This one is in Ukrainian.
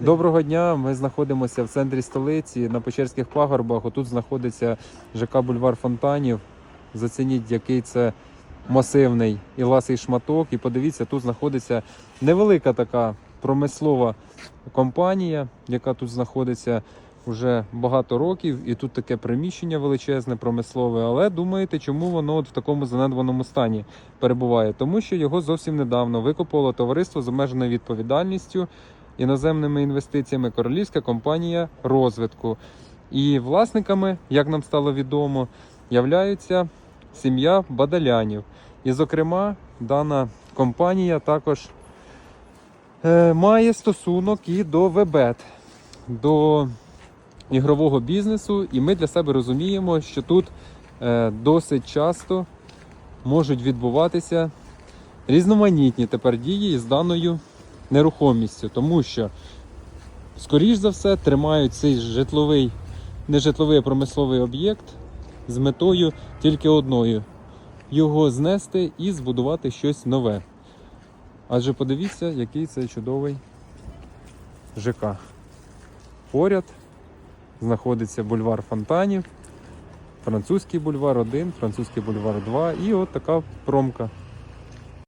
Доброго дня. Ми знаходимося в центрі столиці на Печерських пагорбах. Отут знаходиться ЖК Бульвар Фонтанів. Зацініть, який це масивний і ласий шматок. І подивіться, тут знаходиться невелика така промислова компанія, яка тут знаходиться вже багато років. І тут таке приміщення величезне, промислове. Але думаєте, чому воно от в такому занедбаному стані перебуває? Тому що його зовсім недавно викупило товариство з обмеженою відповідальністю іноземними інвестиціями королівська компанія розвитку. І власниками, як нам стало відомо, являється сім'я Бадалянів. І, зокрема, дана компанія також е, має стосунок і до Вебет, до ігрового бізнесу. І ми для себе розуміємо, що тут е, досить часто можуть відбуватися різноманітні тепер дії з даною нерухомістю, тому що, скоріш за все, тримають цей житловий, не житловий, а промисловий об'єкт з метою тільки одною його знести і збудувати щось нове. Адже подивіться, який це чудовий ЖК. Поряд знаходиться бульвар фонтанів, французький бульвар 1, французький бульвар 2 і от така промка.